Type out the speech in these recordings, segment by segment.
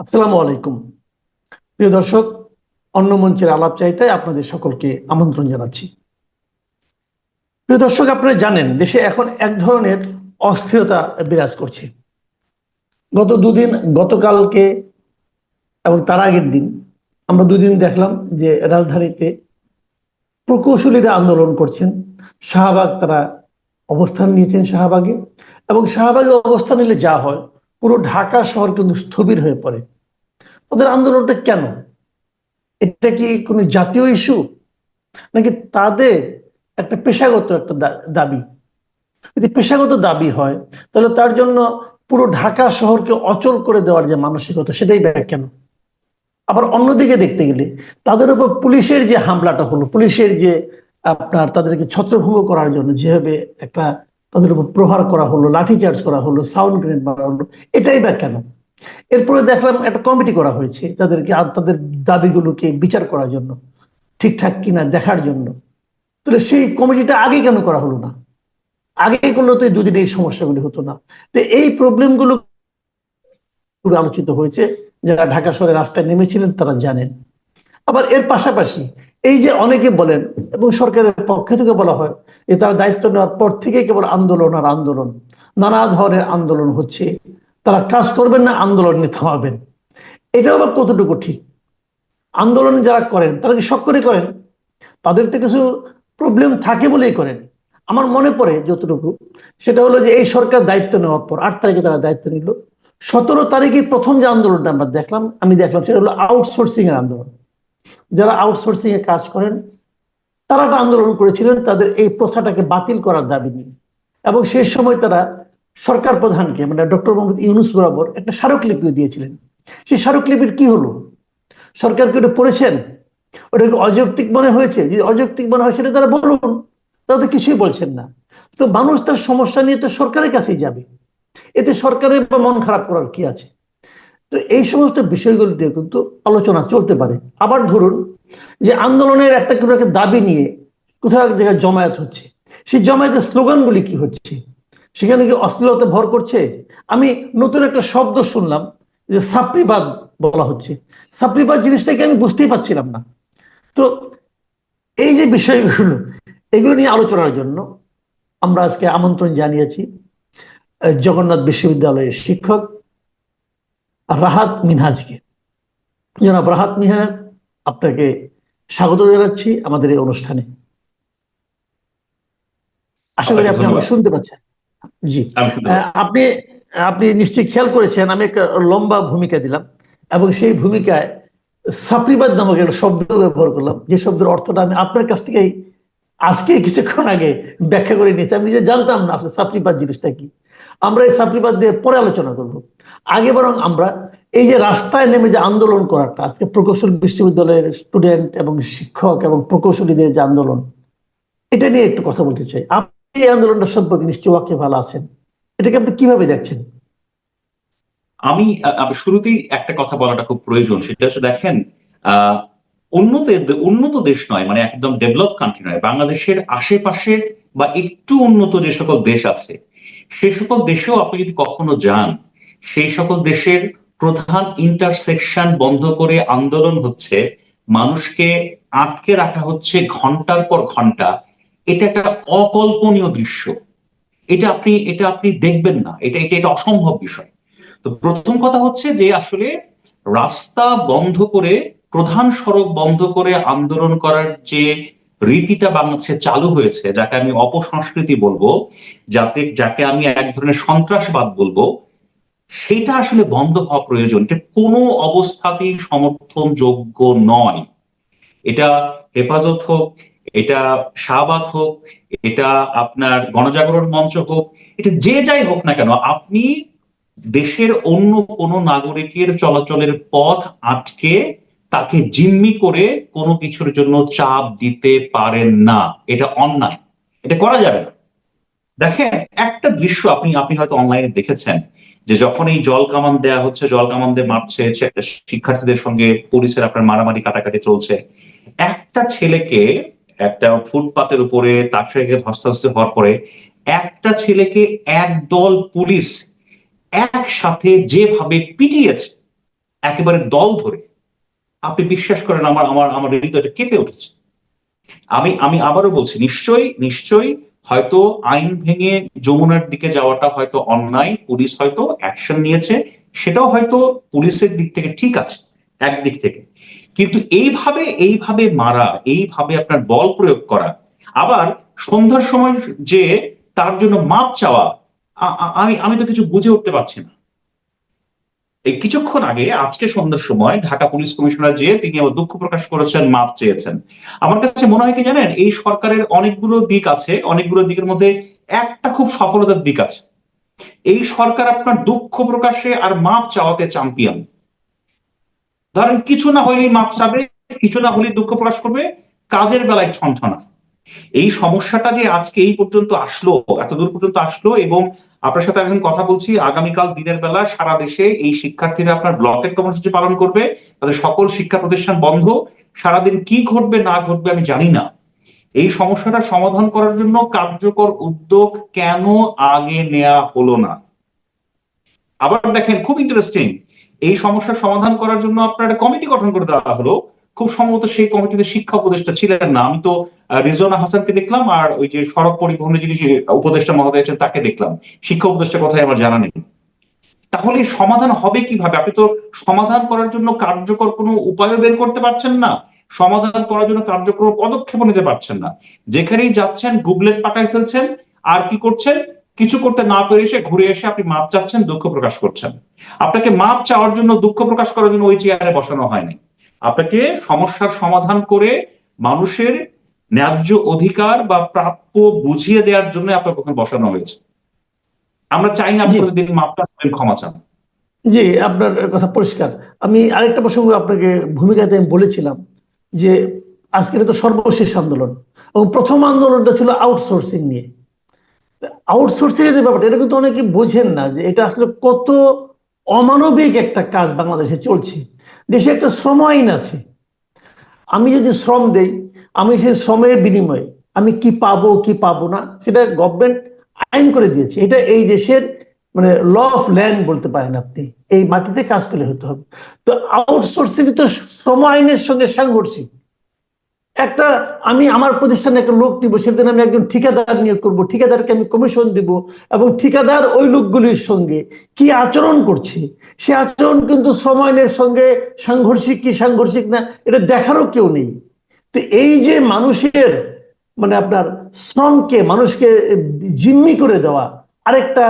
আসসালামু আলাইকুম। প্রিয় দর্শক, অন্য মঞ্চের আলাপ চাইতে আপনাদের সকলকে আমন্ত্রণ জানাচ্ছি। প্রিয় দর্শক, আপনারা জানেন, দেশে এখন এক ধরনের অস্থিরতা বিরাজ করছে। গত দুদিন, গতকালকে এবং তার আগের দিন আমরা দুদিন দেখলাম যে রাজধানীতে প্রকৌশলীরা আন্দোলন করছেন। শাহবাগ তারা অবস্থান নিয়েছেন শাহবাগে এবং শাহবাগে অবস্থান নিলে যা হয় পুরো ঢাকা শহর কিন্তু স্থবির হয়ে পড়ে। ওদের আন্দোলনটা কেন? এটা কি কোনো জাতীয় ইস্যু নাকি তাদের একটা পেশাগত একটা দাবি? যদি পেশাগত দাবি হয়, তাহলে তার জন্য পুরো ঢাকা শহরকে অচল করে দেওয়ার যে মানসিকতা, সেটাই কেন? আবার অন্যদিকে দেখতে গেলে, তাদের উপর পুলিশের যে হামলাটা হলো, পুলিশের যে আপনার তাদেরকে ছত্রভঙ্গ করার জন্য যেভাবে একটা তাদের উপর প্রহার করা হলো, লাঠিচার্জ করা হলো, সাউন্ড গ্রেনেড মারা হলো, এটাই বা কেন? এরপরে দেখলাম একটা কমিটি করা হয়েছে তাদেরকে তাদের দাবিগুলোকে বিচার করার জন্য, ঠিকঠাক কিনা দেখার জন্য। তাহলে সেই কমিটিটা আগে কেন করা হলো না? আগে করলে তো এই দুদিন এই সমস্যাগুলি হতো না। তো এই প্রবলেমগুলো পুরো আলোচিত হয়েছে, যারা ঢাকা শহরে রাস্তায় নেমেছিলেন তারা জানেন। আবার এর পাশাপাশি এই যে অনেকে বলেন, এবং সরকারের পক্ষ থেকে বলা হয়, যে তারা দায়িত্ব নেওয়ার পর থেকে কেবল আন্দোলন আর আন্দোলন। নানা ধরনের আন্দোলন হচ্ছে। তারা কাজ করবেন না, আন্দোলন নিয়ে থামাবেন। এটাও আবার কতটুকু ঠিক? আন্দোলন যারা করেন, তারা কি শখ করে করেন? তাদের তো কিছু প্রবলেম থাকে বলেই করেন। আমার মনে পড়ে যতটুকু, সেটা হলো যে এই সরকার দায়িত্ব নেওয়ার পর আট তারিখে তারা দায়িত্ব নিল। সতেরো তারিখে প্রথম যে আন্দোলনটা আমরা দেখলাম, আমি দেখলাম, সেটা হলো আউটসোর্সিং এর আন্দোলন। যারা আউটসোর্সিং এ কাজ করেন, তারা আন্দোলন করেছিলেন, তাদের এই প্রথাটাকে বাতিল করার দাবি নিয়ে। এবং সেই সময় তারা সরকার প্রধানকে মানে ডক্টর মোহাম্মদ ইউনুস বরাবর একটা স্মারকলিপিও দিয়েছিলেন। সেই স্মারকলিপির কি হলো? সরকারকে ওটা পড়েছেন? ওটাকে অযৌক্তিক মনে হয়েছে? যদি অযৌক্তিক মনে হয়, সেটা তারা বলুন। তারা তো কিছুই বলছেন না। তো মানুষ তার সমস্যা নিয়ে তো সরকারের কাছেই যাবে। এতে সরকারের মন খারাপ করার কি আছে? তো এই সমস্ত বিষয়গুলো নিয়ে কিন্তু আলোচনা চলতে পারে। আবার ধরুন যে আন্দোলনের একটা কোনো একটা দাবি নিয়ে কোথাও এক জায়গায় জমায়েত হচ্ছে। সেই জমায়েতের স্লোগানগুলি কি হচ্ছে? সেখানে কি অশ্লীলতা ভর করছে? আমি নতুন একটা শব্দ শুনলাম যে সাপ্রিবাদ বলা হচ্ছে। সাপ্রিবাদ জিনিসটাকে আমি বুঝতেই পারছিলাম না। তো এই যে বিষয়গুলো, এগুলো নিয়ে আলোচনার জন্য আমরা আজকে আমন্ত্রণ জানিয়েছি জগন্নাথ বিশ্ববিদ্যালয়ের শিক্ষক রাহাত মিনহাজকে। জনাব রাহাত মিনহাজ আপনাকে স্বাগত জানাচ্ছি আমাদের এই অনুষ্ঠানে। আশা করি আপনি আমাকে শুনতে পাচ্ছেন। জি। আপনি আপনি নিশ্চয়ই খেয়াল করেছেন আমি একটা লম্বা ভূমিকা দিলাম এবং সেই ভূমিকায় সাপ্রিবাদ নামক একটা শব্দ ব্যবহার করলাম। যে শব্দের অর্থটা আমি আপনার কাছ থেকেই আজকে কিছুক্ষণ আগে ব্যাখ্যা করে নিয়েছি। আমি নিজে জানতাম না আসলে সাপ্রিবাদ জিনিসটা কি। আমরা এই সাপ্রিবাদ দিয়ে পরে আলোচনা করব। আগে বরং আমরা এই যে রাস্তায় নেমে যে আন্দোলন করাটা, আজকে প্রকৌশল বিশ্ববিদ্যালয়ের স্টুডেন্ট এবং শিক্ষক এবং প্রকৌশলীদের যে আন্দোলন, এটা নিয়ে একটু কথা বলতে চাই। আপনি এই আন্দোলনটা সম্পর্কে নিশ্চয়ই ওয়াকে ভালো আছেন। এটাকে আপনি কীভাবে দেখছেন? আমি শুরুতেই একটা কথা বলাটা খুব প্রয়োজন। সেটা হচ্ছে দেখেন উন্নত উন্নত দেশ নয় মানে একদম ডেভেলপ কান্ট্রি নয়, বাংলাদেশের আশেপাশের বা একটু উন্নত যে সকল দেশ আছে সেই সকল দেশেও আপনি যদি কখনো যান, সেই সকল দেশের প্রধান ইন্টারসেকশন বন্ধ করে আন্দোলন হচ্ছে, মানুষকে আটকে রাখা হচ্ছে ঘণ্টার পর ঘণ্টা, এটা একটা অকল্পনীয় দৃশ্য। এটা আপনি এটা আপনি দেখবেন না। এটা এটা এটা অসম্ভব বিষয়। তো প্রথম কথা হচ্ছে যে আসলে রাস্তা বন্ধ করে, প্রধান সড়ক বন্ধ করে আন্দোলন করার যে রীতিটা বাংলাদেশে চালু হয়েছে, যাকে আমি অপসংস্কৃতি বলব, যাতে, যাকে আমি এক ধরনের সন্ত্রাসবাদ বলব, সেটা আসলে বন্ধ হওয়া প্রয়োজন। এটা কোনো অবস্থাতেই সমর্থনযোগ্য নয়। এটা হেফাজত হোক, এটা শাহবাগ হোক, এটা আপনার গণজাগরণ মঞ্চ হোক, এটা যে যাই হোক না কেন, আপনি দেশের অন্য কোন নাগরিকের চলাচলের পথ আটকে তাকে জিম্মি করে কোনো কিছুর জন্য চাপ দিতে পারেন না। এটা অন্যায়। এটা করা যাবে না। দেখেন, একটা দৃশ্য আপনি আপনি হয়তো অনলাইনে দেখেছেন যে যখন এই জল কামান দেয়া হচ্ছে, জল কামান দিয়ে মারছে শিক্ষার্থীদের সঙ্গে পুলিশের আপনার মারামারি কাটাকাটি চলছে। একটা ছেলেকে একটা ফুটপাতের উপরে তার সঙ্গে ধস্তাধস্তি হওয়ার পরে একটা ছেলেকে একদল পুলিশ একসাথে যেভাবে পিটিয়েছে, একেবারে দল ধরে আপনি বিশ্বাস করেন আমার আমার আমার হৃদয়টা কেঁপে উঠেছে। আমি আমি আবারও বলছি, নিশ্চয়ই নিশ্চয়ই হয়তো আইন ভেঙে যমুনার দিকে যাওয়াটা হয়তো অন্যায়, পুলিশ হয়তো অ্যাকশন নিয়েছে, সেটাও হয়তো পুলিশের দিক থেকে ঠিক আছে একদিক থেকে। কিন্তু এইভাবে এইভাবে মারা, এইভাবে আপনার বল প্রয়োগ করা, আবার সন্ধ্যার সময় যে তার জন্য মাপ চাওয়া আমি আমি তো কিছু বুঝে উঠতে পারছি না। এই কিছুক্ষণ আগে, আজকে সন্ধ্যার সময়, ঢাকা পুলিশ কমিশনার যে তিনি আবার দুঃখ প্রকাশ করেছেন, মাপ চেয়েছেন। আমার কাছে মনে হয় কি জানেন, এই সরকারের অনেকগুলো দিক আছে, অনেকগুলো দিকের মধ্যে একটা খুব সফলতার দিক আছে। এই সরকার আপনার দুঃখ প্রকাশে আর মাপ চাওয়াতে চ্যাম্পিয়ন ধরেন, কিছু না হইলেই মাপ চাবে, কিছু না হলেই দুঃখ প্রকাশ করবে, কাজের বেলায় ঠনঠনা এই সমস্যাটা যে আজকে এই পর্যন্ত আসলো এত দূর পর্যন্ত আসলো এবং আপনার সাথে আমি এখন কথা বলছি। আগামীকাল দিনের বেলা সারা দেশে এই শিক্ষার্থীরা আপনার ব্লকের কর্মসূচি পালন করবে। তাদের সকল শিক্ষা প্রতিষ্ঠান বন্ধ। সারাদিন কি ঘটবে, না ঘটবে আমি জানি না। এই সমস্যাটা সমাধান করার জন্য কার্যকর উদ্যোগ কেন আগে নেওয়া হলো না? আবার দেখেন, খুব ইন্টারেস্টিং এই সমস্যার সমাধান করার জন্য আপনার একটা কমিটি গঠন করে দেওয়া হলো। খুব সম্ভবত সেই কমিটিতে শিক্ষা উপদেষ্টা ছিলেন না। আমি তো আহ, হাসানকে দেখলাম আর ওই যে সড়ক পরিবহনের যিনি উপদেষ্টা মহোদয় আছেন তাকে দেখলাম। শিক্ষা উপদেষ্টার কথাই আমার জানা নেই। তাহলে সমাধান হবে কীভাবে? আপনি তো সমাধান করার জন্য কার্যকর কোনো উপায়ও বের করতে পারছেন না। সমাধান করার জন্য কার্যকর পদক্ষেপ নিতে পারছেন না। যেখানেই যাচ্ছেন গুগলেট পাকায় ফেলছেন আর কি করছেন? কিছু করতে না পেরে এসে ঘুরে এসে আপনি মাপ চাচ্ছেন দুঃখ প্রকাশ করছেন। আপনাকে মাপ চাওয়ার জন্য দুঃখ প্রকাশ করার জন্য ওই চেয়ারে বসানো হয়নি। আপনাকে সমস্যার সমাধান করে মানুষের ন্যায্য অধিকার বা প্রাপ্য বুঝিয়ে দেওয়ার জন্য আপনাকে ওখানে বসানো হয়েছে। আমরা চাই না। প্রতিদিন মাপটা ক্ষমা চান। জি আপনার কথা পরিষ্কার। আমি আরেকটা প্রসঙ্গ আপনাকে ভূমিকাতে আমি বলেছিলাম যে আজকের তো সর্বশেষ আন্দোলন এবং প্রথম আন্দোলনটা ছিল আউটসোর্সিং নিয়ে। আউটসোর্সিং এর যে ব্যাপারটা এটা কিন্তু অনেকে বোঝেন না যে এটা আসলে কত অমানবিক একটা কাজ বাংলাদেশে চলছে। দেশে একটা শ্রম আইন আছে। আমি যদি শ্রম দেই, আমি সেই শ্রমের বিনিময়ে আমি কি পাবো কি পাবো না, সেটা গভর্নমেন্ট আইন করে দিয়েছে। এটা এই দেশের মানে ল অফ ল্যান্ড বলতে পারেন আপনি। এই মাটিতে কাজ করলে হতে হবে। তো আউটসোর্সিং তো শ্রম আইনের সঙ্গে সাংঘর্ষিক। একটা আমি আমার প্রতিষ্ঠানে একটা লোক দিব, সেদিন আমি একজন ঠিকাদার নিয়োগ করব, ঠিকাদারকে আমি কমিশন দিব এবং ঠিকাদার ওই লোকগুলির সঙ্গে কি আচরণ করছে? সে আচরণ কিন্তু শ্রম আইনের সঙ্গে সাংঘর্ষিক কি সাংঘর্ষিক না, এটা দেখারও কেউ নেই। তো এই যে মানুষের মানে আপনার শ্রমকে মানুষকে জিম্মি করে দেওয়া আরেকটা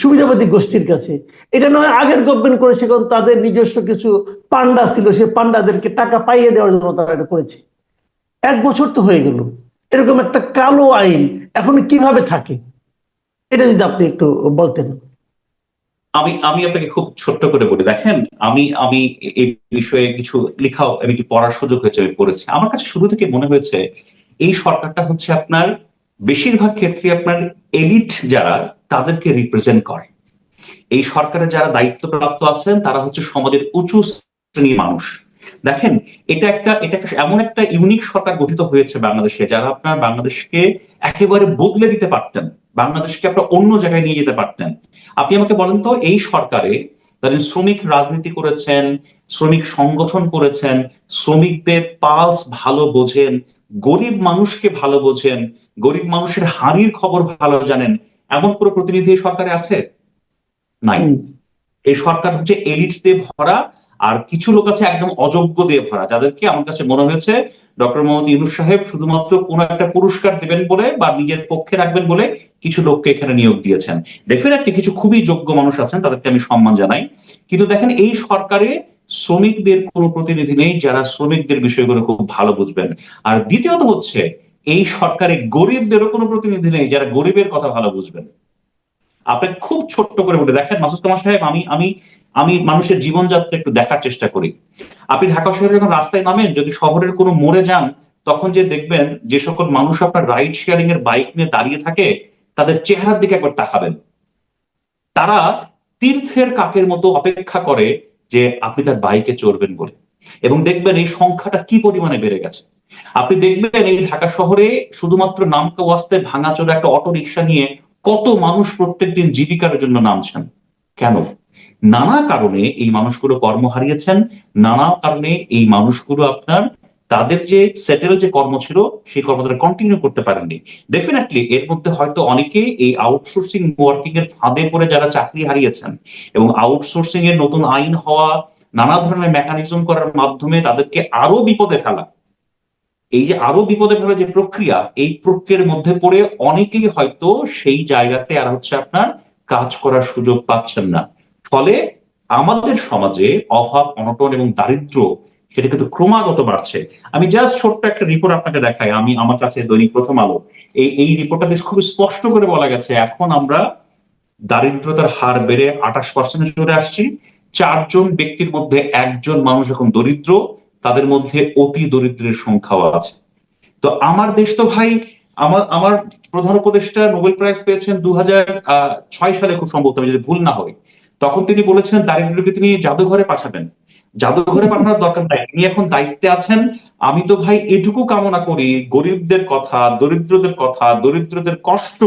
সুবিধাবাদী গোষ্ঠীর কাছে, এটা নয় আগের গভর্নমেন্ট করেছে, কারণ তাদের নিজস্ব কিছু পান্ডা ছিল, সে পান্ডাদেরকে টাকা পাইয়ে দেওয়ার জন্য তারা এটা করেছে। এক বছর তো হয়ে গেল। এরকম একটা কালো আইন এখন কীভাবে থাকে? এটা যদি আপনি একটু বলতেন। আমি আমি আপনাকে খুব ছোট্ট করে বলি, দেখেন, আমি আমি এই বিষয়ে কিছু লেখাও, আমি একটু পড়ার সুযোগ হয়েছে, আমি পড়েছি। আমার কাছে শুরু থেকে মনে হয়েছে, এই সরকারটা হচ্ছে আপনার, বেশিরভাগ ক্ষেত্রে আপনার এলিট যারা, তাদেরকে রিপ্রেজেন্ট করে। এই সরকারের যারা দায়িত্বপ্রাপ্ত আছেন, তারা হচ্ছে সমাজের উঁচু শ্রেণির মানুষ। দেখেন এটা একটা এটা একটা এমন একটা ইউনিক সরকার গঠিত হয়েছে বাংলাদেশে যারা আপনার বাংলাদেশকে একেবারে বদলে দিতে পারতেন বাংলাদেশকে আপনার অন্য জায়গায় নিয়ে যেতে পারতেন। আপনি আমাকে বলেন তো এই সরকারে ধরেন শ্রমিক রাজনীতি করেছেন শ্রমিক সংগঠন করেছেন শ্রমিকদের পালস ভালো বোঝেন গরিব মানুষকে ভালো বোঝেন গরিব মানুষের হানির খবর ভালো জানেন এমন কোনো প্রতিনিধি এই সরকারে আছে? নাই। এই সরকার হচ্ছে এলিট দিয়ে ভরা আর কিছু লোক আছে একদম অযোগ্য দিয়ে ভরা, যাদেরকে আমার কাছে মনে হয়েছে ডক্টর মোহাম্মদ ইউনুস সাহেব শুধুমাত্র কোন একটা পুরস্কার দেবেন বলে বা নিজের পক্ষে রাখবেন বলে কিছু লোককে এখানে নিয়োগ দিয়েছেন। ডেফিনেটলি কিছু খুবই যোগ্য মানুষ আছেন, তাদেরকে আমি সম্মান জানাই। কিন্তু দেখেন, এই সরকারে শ্রমিকদের কোনো প্রতিনিধি নেই যারা শ্রমিকদের বিষয়গুলো খুব ভালো বুঝবেন। আর দ্বিতীয়ত হচ্ছে, এই সরকারে গরিবদেরও কোনো প্রতিনিধি নেই যারা গরিবের কথা ভালো বুঝবেন। আপনি খুব ছোট্ট করে বলে, দেখেন মাসুদ কামাল সাহেব, আমি আমি আমি মানুষের জীবনযাত্রা একটু দেখার চেষ্টা করি। আপনি ঢাকা শহরে যখন রাস্তায় নামেন, যদি শহরের কোনো মোড়ে যান, তখন যে দেখবেন যে সকল মানুষ আপনার রাইড শেয়ারিং এর বাইক নিয়ে দাঁড়িয়ে থাকে, তাদের চেহারার দিকে একবার তাকাবেন। তারা তীর্থের কাকের মতো অপেক্ষা করে যে আপনি তার বাইকে চড়বেন বলে। এবং দেখবেন এই সংখ্যাটা কি পরিমাণে বেড়ে গেছে। আপনি দেখবেন এই ঢাকা শহরে শুধুমাত্র নামকা ওয়াস্তে ভাঙাচোরা একটা অটো রিক্সা নিয়ে কত মানুষ প্রত্যেকদিন জীবিকার জন্য নামছেন। কেন? নানা কারণে এই মানুষগুলো কর্ম হারিয়েছেন, নানা কারণে এই মানুষগুলো আপনার তাদের যে সেটেল যে কর্ম ছিল, সেই কর্ম তারা কন্টিনিউ করতে পারেননি। ডেফিনেটলি এর মধ্যে হয়তো অনেকে এই আউটসোর্সিং ওয়ার্কিং এর ফাঁদে পড়ে যারা চাকরি হারিয়েছেন এবং আউটসোর্সিং এর নতুন আইন হওয়া, নানা ধরনের মেকানিজম করার মাধ্যমে তাদেরকে আরও বিপদে ফেলা। এই যে আরও বিপদে ফেলা যে প্রক্রিয়া, এই প্রক্রিয়ার মধ্যে পড়ে অনেকেই হয়তো সেই জায়গাতে আর হচ্ছে আপনার কাজ করার সুযোগ পাচ্ছেন না। ফলে আমাদের সমাজে অভাব, অনটন এবং দারিদ্র সেটা কিন্তু ক্রমাগত বাড়ছে। আমি জাস্ট ছোট্ট একটা রিপোর্ট আপনাকে দেখাই। আমি আমার কাছে দৈনিক প্রথম আলো। এই এই রিপোর্টটাতে খুব স্পষ্ট করে বলা গেছে। এখন আমরা দারিদ্রতার হার বেড়ে আঠাশ পার্সেন্টে চলে আসছি। চারজন ব্যক্তির মধ্যে একজন মানুষ এখন দরিদ্র, তাদের মধ্যে অতি দরিদ্রের সংখ্যাও আছে। তো আমার দেশ তো ভাই, আমার আমার প্রধান উপদেষ্টা নোবেল প্রাইজ পেয়েছেন দু সালে খুব সম্ভবত, আমি যদি ভুল না হয়। তখন তিনি বলেছিলেন দারিদ্রকে তিনি জাদুঘরে পাঠাবেন। জাদুঘরে পাঠানোর দরকার নাই। তিনি এখন দায়িত্বে আছেন। আমি তো ভাই এটুকু কামনা করি, গরিবদের কথা, দরিদ্রদের কথা, দরিদ্রদের কষ্ট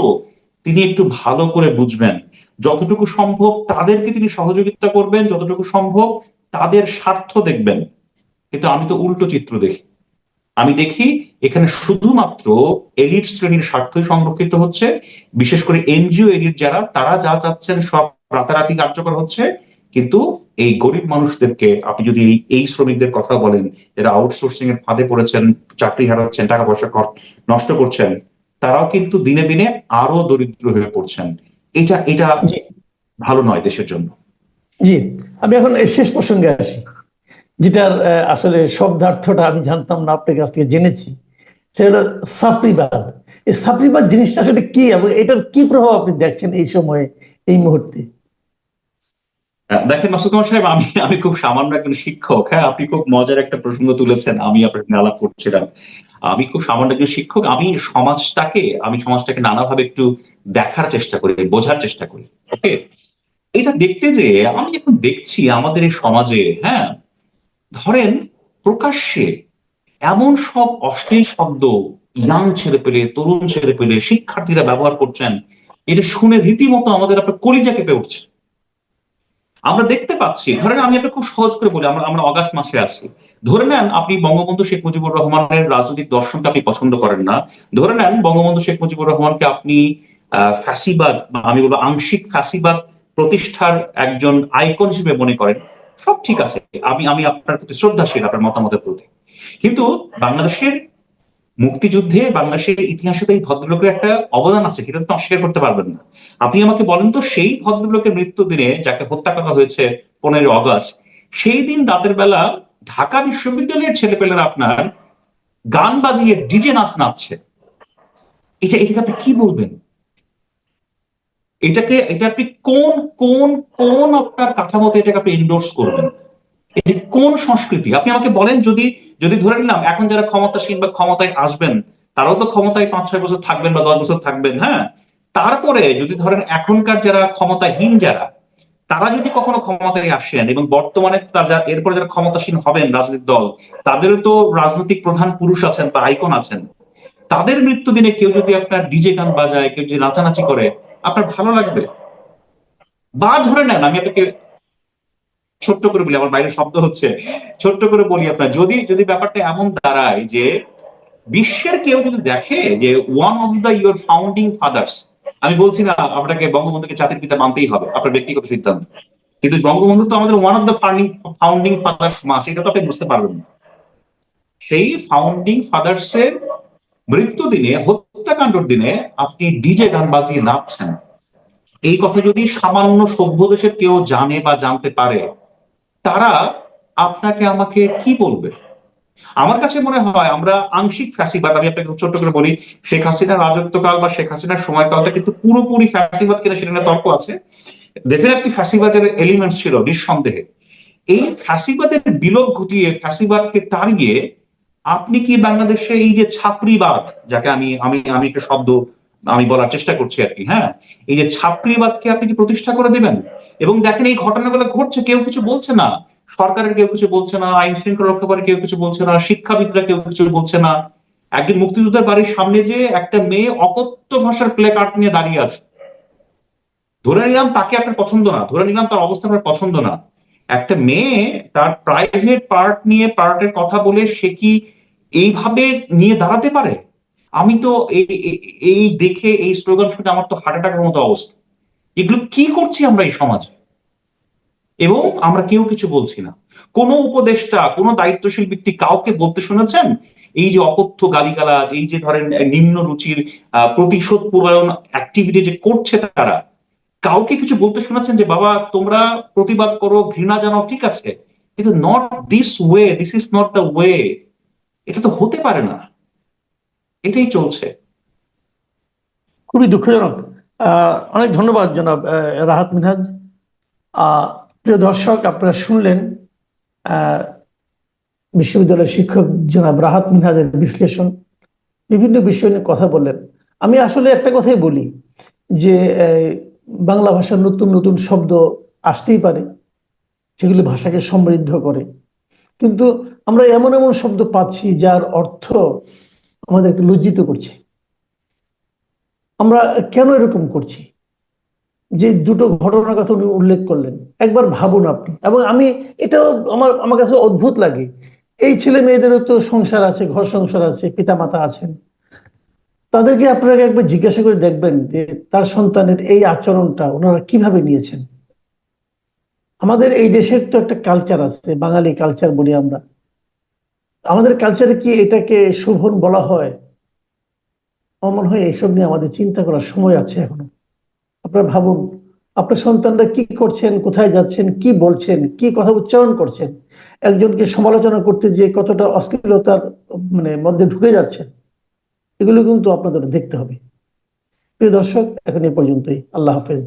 তিনি একটু ভালো করে বুঝবেন। যতটুকু সম্ভব তাদেরকে তিনি সহযোগিতা করবেন, যতটুকু সম্ভব তাদের স্বার্থ দেখবেন। কিন্তু আমি তো উল্টো চিত্র দেখি। আমি দেখি এখানে শুধুমাত্র এলিট শ্রেণির স্বার্থই সংরক্ষিত হচ্ছে। বিশেষ করে এনজিও এলিট যারা, তারা যা চাচ্ছেন সব রাতারাতি কার্যকর হচ্ছে কিন্তু এই গরিব মানুষদেরকে আপনি যদি এই শ্রমিকদের কথা বলেন যারা আউটসোর্সিং এর ফাঁদে পড়েছেন চাকরি হারাচ্ছেন টাকা পয়সা নষ্ট করছেন তারাও কিন্তু দিনে দিনে আরও দরিদ্র হয়ে পড়ছেন। এটা এটা জি। ভালো নয় দেশের জন্য। জি। আমি এখন শেষ প্রসঙ্গে আসি যেটার আসলে শব্দার্থটা আমি জানতাম না আপনার কাছ থেকে জেনেছি। সেটা হলো সাপ্রিবাদ। এই সাপ্রিবাদ জিনিসটা আসলে কি এবং এটার কি প্রভাব আপনি দেখছেন এই সময়ে এই মুহূর্তে? দেখেন মাসুদ সাহেব, আমি আমি খুব সামান্য একজন শিক্ষক। হ্যাঁ আপনি খুব মজার একটা প্রসঙ্গ তুলেছেন। আমি আপনার সঙ্গে আলাপ করছিলাম আমি খুব সামান্য একজন শিক্ষক। আমি সমাজটাকে আমি সমাজটাকে নানাভাবে একটু দেখার চেষ্টা করি, বোঝার চেষ্টা করি। ওকে? এটা দেখতে যে আমি এখন দেখছি আমাদের এই সমাজে হ্যাঁ ধরেন প্রকাশ্যে এমন সব অশ্লীল শব্দ, ইয়াং ছেলে পেলে, তরুণ ছেলে পেলে, শিক্ষার্থীরা ব্যবহার করছেন, এটা শুনে রীতিমতো আমাদের আপনার কলিজা কেঁপে উঠছে। আমরা দেখতে পাচ্ছি, ধরেন আমি আপনাকে খুব সহজ করে বলি, আমরা আমরা অগাস্ট মাসে আছি। ধরে নেন আপনি বঙ্গবন্ধু শেখ মুজিবুর রহমানের রাজনৈতিক দর্শনকে আপনি পছন্দ করেন না। ধরে নেন বঙ্গবন্ধু শেখ মুজিবুর রহমানকে আপনি ফ্যাসিবাদ বা আমি বলব আংশিক ফ্যাসিবাদ প্রতিষ্ঠার একজন আইকন হিসেবে মনে করেন, সব ঠিক আছে। আমি আমি আপনার প্রতি শ্রদ্ধাশীল, আপনার মতামতের প্রতি। কিন্তু বাংলাদেশের মুক্তিযুদ্ধে বাংলাদেশের ইতিহাসে এই ভদ্রলোকের একটা অবদান আছে, সেটা তো অস্বীকার করতে পারবেন না। আপনি আমাকে বলেন তো, সেই ভদ্রলোকের মৃত্যু দিনে যাকে হত্যা করা হয়েছে পনেরো অগস্ট, সেই দিন রাতের বেলা ঢাকা বিশ্ববিদ্যালয়ের ছেলেপেলেরা আপনার গান বাজিয়ে ডিজে নাচ নাচছে। এটা, এটাকে আপনি কি বলবেন? এটাকে, এটা আপনি কোন কোন কোন আপনার কাঠামোতে এটাকে আপনি এন্ডোর্স করবেন? এটি কোন সংস্কৃতি? আপনি আমাকে বলেন যদি যদি ধরে নিলাম, এখন যারা ক্ষমতাসীন বা ক্ষমতায় আসবেন, তারাও তো ক্ষমতায় পাঁচ ছয় বছর থাকবেন বা দশ বছর থাকবেন হ্যাঁ? তারপরে যদি ধরেন এখনকার যারা ক্ষমতাহীন যারা, তারা যদি কখনো ক্ষমতায় আসেন এবং বর্তমানে তারা এরপরে যারা ক্ষমতাসীন হবেন রাজনৈতিক দল, তাদেরও তো রাজনৈতিক প্রধান পুরুষ আছেন বা আইকন আছেন, তাদের মৃত্যু দিনে কেউ যদি আপনার ডিজে গান বাজায়, কেউ যদি নাচানাচি করে, আপনার ভালো লাগবে? বা ধরে নেন, আমি আপনাকে ছোট্ট করে বলি, আমার বাইরে শব্দ হচ্ছে, ছোট্ট করে বলি আপনার, যদি যদি ব্যাপারটা এমন দাঁড়ায় যে বিশ্বের কেউ যদি দেখে যে one of the your founding fathers আমি বলছি না আপনাকে বঙ্গবন্ধুকে জাতির পিতা মানতেই হবে, আপনার ব্যক্তিগত সিদ্ধান্ত, কিন্তু বঙ্গবন্ধু তো আমাদের one of the founding founding fathers মাস এটা তো আপনি বুঝতে পারবেন না। সেই ফাউন্ডিং ফাদার্স এর মৃত্যু দিনে, হত্যাকাণ্ডর দিনে আপনি ডিজে গান বাজিয়ে নাচছেন। এই কথা যদি সামান্য সভ্য দেশের কেউ জানে বা জানতে পারে তারা আপনাকে আমাকে কি বলবে? আমার কাছে মনে হয় আমরা আংশিক ফ্যাসিবাদ, আমি আপনাকে ছোট্ট করে বলি, শেখ হাসিনার রাজত্বকাল বা শেখ হাসিনার সময়কালটা কিন্তু পুরোপুরি ফ্যাসিবাদ কিনা সেটা নিয়ে তর্ক আছে। ডেফিনেটলি ফ্যাসিবাদের এলিমেন্ট ছিল নিঃসন্দেহে। এই ফ্যাসিবাদের বিলোপ ঘটিয়ে, ফ্যাসিবাদকে তাড়িয়ে আপনি কি বাংলাদেশে এই যে ছাত্রীবাদ যাকে আমি আমি আমি একটা শব্দ, আমি বলার চেষ্টা করছি আর কি হ্যাঁ? এই যে ছাত্রীবাদকে আপনি কি প্রতিষ্ঠা করে দিবেন? এবং দেখেন এই ঘটনাগুলো ঘটছে, কেউ কিছু বলছে না। সরকারের কেউ কিছু বলছে না, আইন শৃঙ্খলা করে কেউ কিছু বলছে না, শিক্ষাবিদরা কেউ কিছু বলছে না। একদিন মুক্তিযোদ্ধার বাড়ির সামনে যে একটা মেয়ে অকথ্য ভাষার প্লে কার্ড নিয়ে দাঁড়িয়ে আছে। ধরে নিলাম তাকে আপনার পছন্দ না, ধরে নিলাম তার অবস্থা আপনার পছন্দ না। একটা মেয়ে তার প্রাইভেট পার্ট নিয়ে পার্টের কথা বলে সে কি এইভাবে নিয়ে দাঁড়াতে পারে? আমি তো এই দেখে, এই স্লোগান শুনে আমার তো হার্ট অ্যাটাকের মতো অবস্থা। এগুলো কি করছি আমরা এই সমাজে? এবং আমরা কেউ কিছু বলছি না। কোন উপদেষ্টা, কোন দায়িত্বশীল ব্যক্তি কাউকে বলতে শুনেছেন? এই যে অকথ্য গালিগালাজ, এই যে ধরেন নিম্ন রুচির প্রতিশোধ পূরণ অ্যাক্টিভিটি যে করছে তারা, কাউকে কিছু বলতে শোনাচ্ছেন যে, বাবা, তোমরা প্রতিবাদ করো, ঘৃণা জানাও, ঠিক আছে। কিন্তু not this way this is not the way এটা তো হতে পারে না। এটাই চলছে। খুবই দুঃখজনক। অনেক ধন্যবাদ জনাব রাহাত মিনহাজ। প্রিয় দর্শক, আপনারা শুনলেন বিশ্ববিদ্যালয়ের শিক্ষক জনাব রাহাত মিনহাজের বিশ্লেষণ। বিভিন্ন বিষয় নিয়ে কথা বললেন। আমি আসলে একটা কথাই বলি যে বাংলা ভাষার নতুন নতুন শব্দ আসতেই পারে, সেগুলি ভাষাকে সমৃদ্ধ করে। কিন্তু আমরা এমন এমন শব্দ পাচ্ছি যার অর্থ আমাদেরকে লজ্জিত করছে। আমরা কেন এরকম করছি? যে দুটো ঘটনার কথা উনি উল্লেখ করলেন। একবার ভাবুন আপনি। এবং আমি এটাও আমার আমার কাছে অদ্ভুত লাগে। এই ছেলে মেয়েদেরও তো সংসার আছে, ঘর সংসার আছে, পিতামাতা আছেন। তাদেরকে আপনারা একবার জিজ্ঞাসা করে দেখবেন যে তার সন্তানের এই আচরণটা ওনারা কীভাবে নিয়েছেন? আমাদের এই দেশের তো একটা কালচার আছে, বাঙালি কালচার বলি আমরা। আমাদের কালচারে কি এটাকে শোভন বলা হয়? আমার হয় এইসব নিয়ে আমাদের চিন্তা করার সময় আছে এখনও। আপনারা ভাবুন, আপনার সন্তানরা কি করছেন, কোথায় যাচ্ছেন, কি বলছেন, কি কথা উচ্চারণ করছেন? একজনকে সমালোচনা করতে যে কতটা অশ্লীলতার মানে মধ্যে ঢুকে যাচ্ছেন, এগুলো কিন্তু আপনাদের দেখতে হবে। প্রিয় দর্শক, এখন এ পর্যন্তই। আল্লাহ হাফেজ।